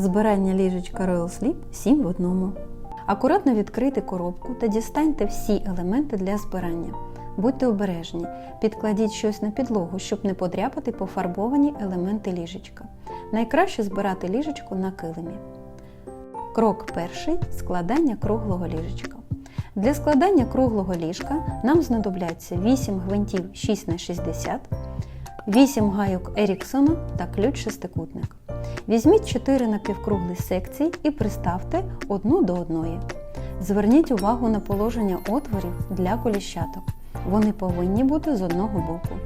Збирання ліжечка Royal Sleep 7 в одному. Акуратно відкрийте коробку та дістаньте всі елементи для збирання. Будьте обережні, підкладіть щось на підлогу, щоб не подряпати пофарбовані елементи ліжечка. Найкраще збирати ліжечко на килимі. Крок перший складання круглого ліжечка. Для складання круглого ліжка нам знадобляться 8 гвинтів 6х60, 8 гайок Еріксона та ключ шестикутник. Візьміть 4 напівкруглі секції і приставте одну до одної. Зверніть увагу на положення отворів для коліщаток. Вони повинні бути з одного боку.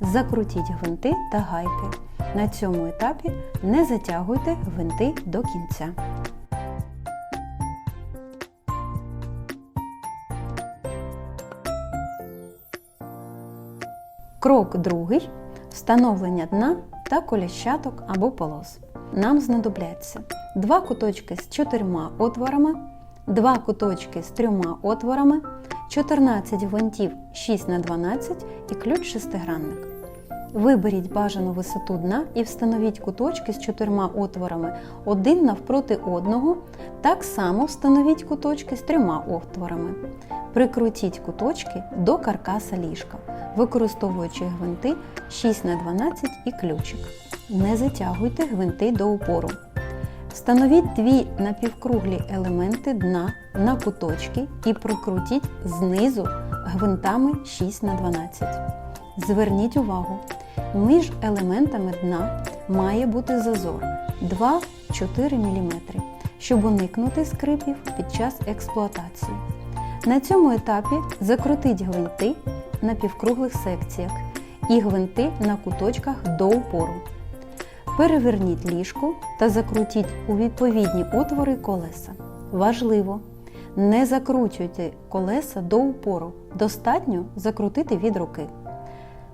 Закрутіть гвинти та гайки. На цьому етапі не затягуйте гвинти до кінця. Крок другий встановлення дна та коліщаток або полос. Нам знадобляться два куточки з чотирма отворами, два куточки з трьома отворами, 14 гвинтів 6х12 і ключ шестигранник. Виберіть бажану висоту дна і встановіть куточки з чотирма отворами один навпроти одного. Так само встановіть куточки з трьома отворами. Прикрутіть куточки до каркаса ліжка, використовуючи гвинти 6х12 і ключик. Не затягуйте гвинти до упору. Встановіть дві напівкруглі елементи дна на куточки і прикрутіть знизу гвинтами 6х12. Зверніть увагу, між елементами дна має бути зазор 2-4 мм, щоб уникнути скрипів під час експлуатації. На цьому етапі закрутіть гвинти на півкруглих секціях і гвинти на куточках до упору. Переверніть ліжко та закрутіть у відповідні отвори колеса. Важливо! Не закручуйте колеса до упору, достатньо закрутити від руки.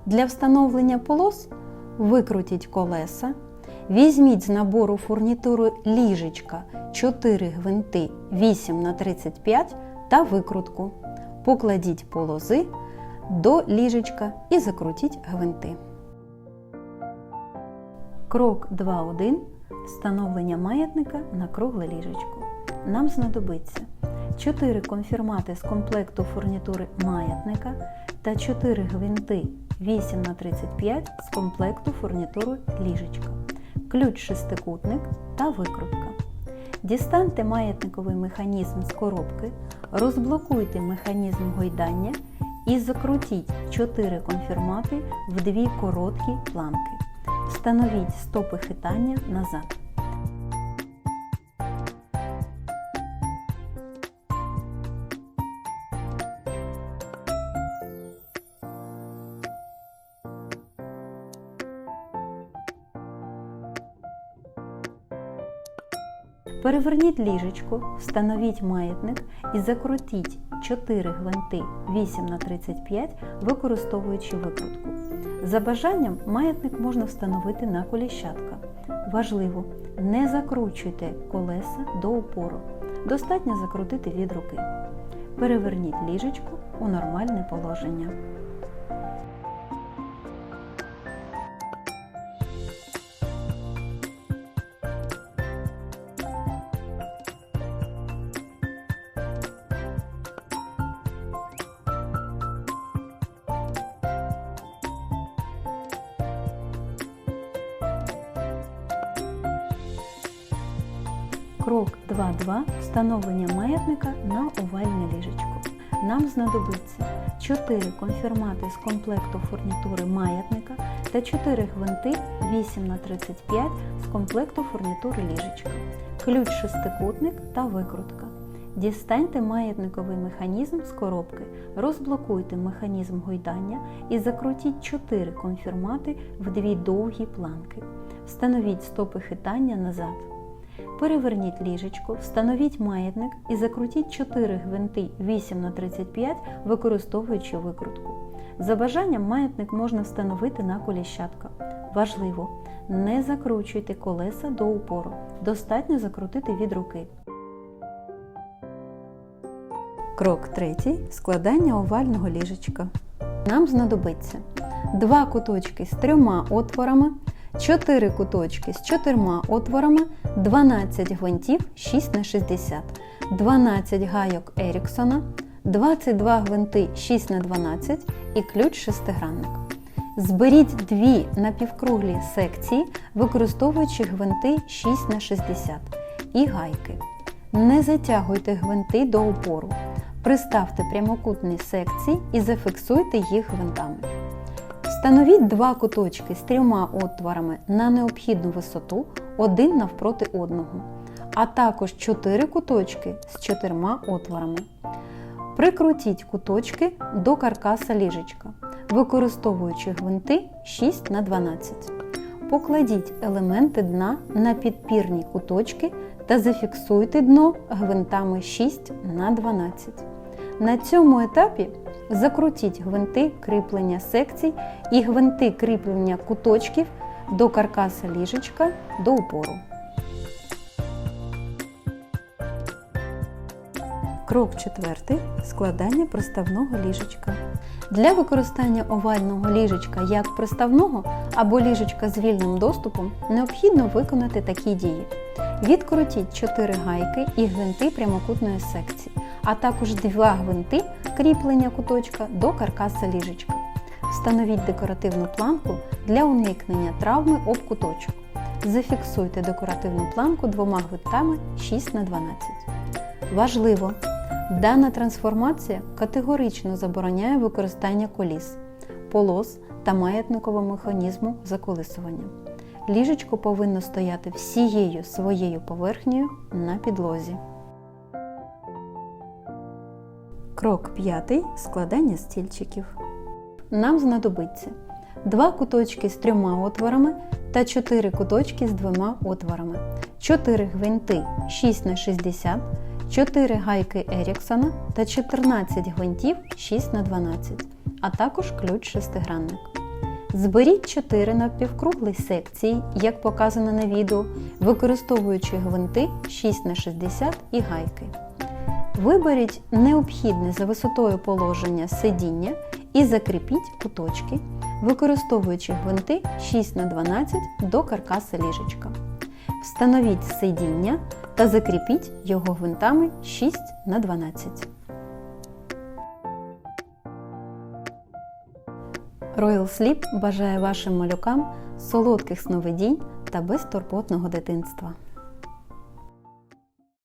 Для встановлення полос викрутіть колеса, візьміть з набору фурнітури ліжечка 4 гвинти 8х35 та викрутку. Покладіть полози до ліжечка і закрутіть гвинти. Крок 2.1. Встановлення маятника на кругле ліжечко. Нам знадобиться 4 конфірмати з комплекту фурнітури маятника та 4 гвинти 8х35 з комплекту фурнітури ліжечка, ключ шестикутник та викрутка. Дістаньте маятниковий механізм з коробки, розблокуйте механізм гойдання і закрутіть 4 конфірмати в дві короткі планки. Встановіть стопи хитання назад. Переверніть ліжечко, встановіть маятник і закрутіть 4 гвинти 8х35, використовуючи викрутку. За бажанням маятник можна встановити на коліщатка. Важливо, не закручуйте колеса до упору. Достатньо закрутити від руки. Переверніть ліжечко у нормальне положення. Крок 2.2. Встановлення маятника на овальне ліжечко. Нам знадобиться 4 конфірмати з комплекту фурнітури маятника та 4 гвинти 8х35 з комплекту фурнітури ліжечка, ключ шестикутник та викрутка. Дістаньте маятниковий механізм з коробки, розблокуйте механізм гойдання і закрутіть 4 конфірмати в дві довгі планки. Встановіть стопи хитання назад. Переверніть ліжечко, встановіть маятник і закрутіть 4 гвинти 8х35, використовуючи викрутку. За бажанням маятник можна встановити на коліщатка. Важливо, не закручуйте колеса до упору. Достатньо закрутити від руки. Крок третій. Складання овального ліжечка. Нам знадобиться два куточки з трьома отворами, 4 куточки з 4 отворами, 12 гвинтів 6 на 60, 12 гайок Еріксона, 22 гвинти 6 на 12 і ключ шестигранник. Зберіть дві напівкруглі секції, використовуючи гвинти 6 на 60 і гайки. Не затягуйте гвинти до опору. Приставте прямокутні секції і зафіксуйте їх гвинтами. Встановіть два куточки з трьома отворами на необхідну висоту один навпроти одного, а також чотири куточки з чотирма отворами. Прикрутіть куточки до каркаса ліжечка, використовуючи гвинти 6 на 12. Покладіть елементи дна на підпірні куточки та зафіксуйте дно гвинтами 6 на цьому етапі закрутіть гвинти кріплення секцій і гвинти кріплення куточків до каркаса ліжечка до упору. Крок четвертий. Складання приставного ліжечка. Для використання овального ліжечка як приставного або ліжечка з вільним доступом необхідно виконати такі дії. Відкрутіть 4 гайки і гвинти прямокутної секції, а також 2 гвинти кріплення куточка до каркаса ліжечка. Встановіть декоративну планку для уникнення травми об куточок. Зафіксуйте декоративну планку двома гвинтами 6 на 12. Важливо! Дана трансформація категорично забороняє використання коліс, полос та маятникового механізму заколисування. Ліжечко повинно стояти всією своєю поверхнею на підлозі. Крок 5. Складання стільчиків. Нам знадобиться 2 куточки з трьома отворами та 4 куточки з двома отворами, 4 гвинти 6 на 60 4 гайки Еріксона та 14 гвинтів 6 на 12 а також ключ шестигранник. Зберіть 4 напівкруглі секції, як показано на відео, використовуючи гвинти 6 на 60 і гайки. Виберіть необхідне за висотою положення сидіння і закріпіть куточки, використовуючи гвинти 6 на 12 до каркаса ліжечка. Встановіть сидіння та закріпіть його гвинтами 6 на 12. Royal Sleep бажає вашим малюкам солодких сновидінь та безтурботного дитинства.